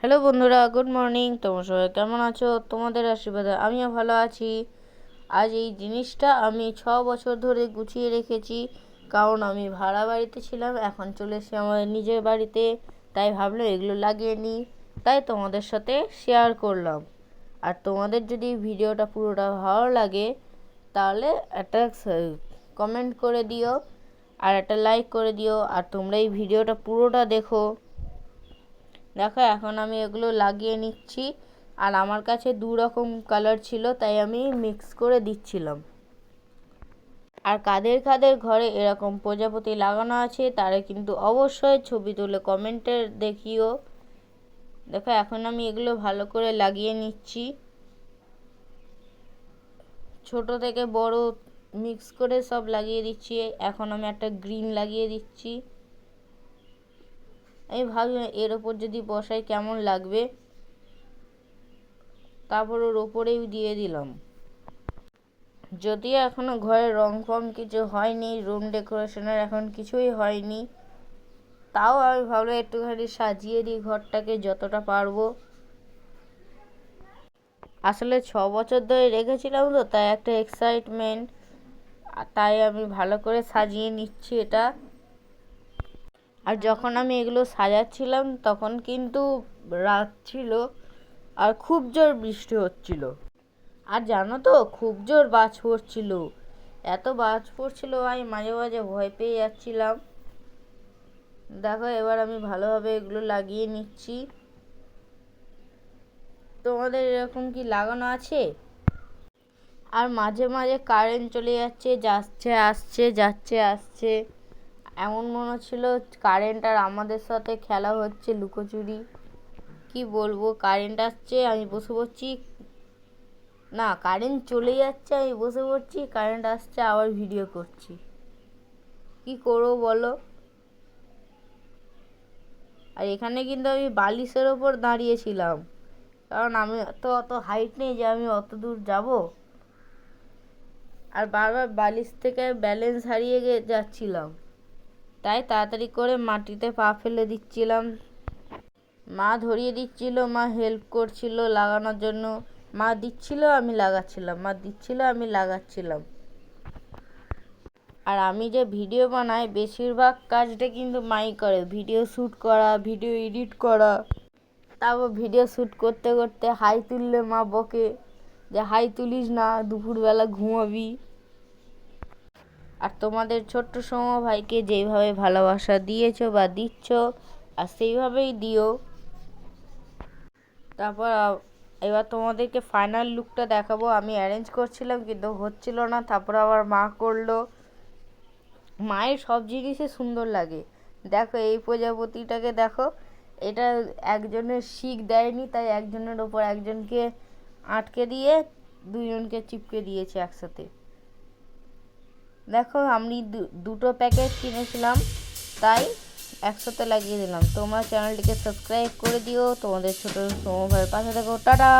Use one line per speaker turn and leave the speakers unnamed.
Hello বন্ধুরা good morning তোমার সবাই কেমন আছো? তোমাদের আশীর্বাদে আমিও ভালো আছি। আজ এই জিনিসটা আমি ছ বছর ধরে গুছিয়ে রেখেছি, কারণ আমি ভাড়া বাড়িতে ছিলাম, এখন চলে এসেছি আমার নিজের বাড়িতে, তাই ভাবলাম এগুলো লাগিয়ে নিই, তাই তোমাদের সাথে শেয়ার করলাম। আর তোমাদের যদি ভিডিওটা পুরোটা ভালো লাগে, তাহলে একটা কমেন্ট করে দিও, আর একটা লাইক করে দিও, আর তোমরা এই ভিডিওটা পুরোটা দেখো। দেখো, এখন আমি এগুলো লাগিয়ে নিচ্ছি, আর আমার কাছে দু রকম কালার ছিল, তাই আমি মিক্স করে দিচ্ছিলাম। আর কাদের কাদের ঘরে এরকম প্রজাপতি লাগানো আছে, তারা কিন্তু অবশ্যই ছবি তুলে কমেন্টে দেখিও। দেখো, এখন আমি এগুলো ভালো করে লাগিয়ে নিচ্ছি। ছোট থেকে বড় মিক্স করে সব লাগিয়ে দিচ্ছি। এখন আমি একটা গ্রিন লাগিয়ে দিচ্ছি। আমি ভাবি এর ওপর যদি বসাই কেমন লাগবে? তারপর ওর ওপরেই দিয়ে দিলাম। যদিও এখনও ঘরে রং ফং কিছু হয়নি রুম ডেকোরেশনের এখন কিছুই হয়নি, তাও আমি ভাবলাম একটুখানি সাজিয়ে দিই ঘরটাকে যতটা পারব। আসলে ছ বছর ধরে রেখেছিলাম তো, তাই একটা এক্সাইটমেন্ট তাই আমি ভালো করে সাজিয়ে নিচ্ছি এটা। আর যখন আমি এগুলো সাজাচ্ছিলাম, তখন কিন্তু রাত ছিল আর খুব জোর বৃষ্টি হচ্ছিল। আর জানো তো, খুব জোর বাজ পড়ছিল। এত বাজ পড়ছিল, আমি মাঝে মাঝে ভয় পেয়ে যাচ্ছিলাম। দেখো, এবার আমি ভালোভাবে এগুলো লাগিয়ে নিচ্ছি। তোমাদের এরকম কি লাগানো আছে? আর মাঝে মাঝে কারেন্ট চলে যাচ্ছে যাচ্ছে, আসছে যাচ্ছে, আসছে। এমন মনে হচ্ছিল কারেন্ট আর আমাদের সাথে খেলা হচ্ছে লুকোচুরি। কি বলব কারেন্ট আসছে, আমি বসে পড়ছি। না কারেন্ট চলে যাচ্ছে, আমি বসে পড়ছি কারেন্ট আসছে, আবার ভিডিও করছি। কি করব বলো? আর এখানে কিন্তু আমি বালিশের ওপর দাঁড়িয়েছিলাম। কারণ আমি তো অত হাইট নেই যে আমি অত দূর যাব। আর বারবার বালিশ থেকে ব্যালেন্স হারিয়ে গিয়ে যাচ্ছিলাম। তাই তাড়াতাড়ি করে মাটিতে পা ফেলে দিচ্ছিলাম। মা ধরিয়ে দিচ্ছিল, মা হেল্প করছিল লাগানোর জন্য। মা দিচ্ছিল, আমি লাগাচ্ছিলাম। মা দিচ্ছিল, আমি লাগাচ্ছিলাম। আর আমি যে ভিডিও বানাই, বেশিরভাগ কাজটা কিন্তু মাই করে। ভিডিও শ্যুট করা ভিডিও এডিট করা। তারপর ভিডিও শ্যুট করতে করতে হাই তুললে মা বকে যে, হাই তুলিস না, দুপুরবেলা ঘুমাবি। আর তোমাদের ছোট্ট ভাইকে যেইভাবে ভালোবাসা দিয়েছ বা দিচ্ছ, আর সেইভাবেই দিও। তারপর এবার তোমাদেরকে ফাইনাল লুকটা দেখাবো। আমি অ্যারেঞ্জ করছিলাম, কিন্তু হচ্ছিল না। তারপর আবার মা করল। মায়ের সব জিনিসই সুন্দর লাগে। দেখো, এই প্রজাপতিটাকে দেখো। এটা একজনের শিখ দেয়নি, তাই একজনের ওপর একজনকে আটকে দিয়ে দুজনকে চিপকে দিয়েছে একসাথে। দেখো, আমি দুটো প্যাকেট কিনেছিলাম, তাই একসাথে লাগিয়ে দিলাম। তোমরা চ্যানেলটিকে সাবস্ক্রাইব করে দিও। তোমাদের ছোটো সময় পাশে দেখো টাটা!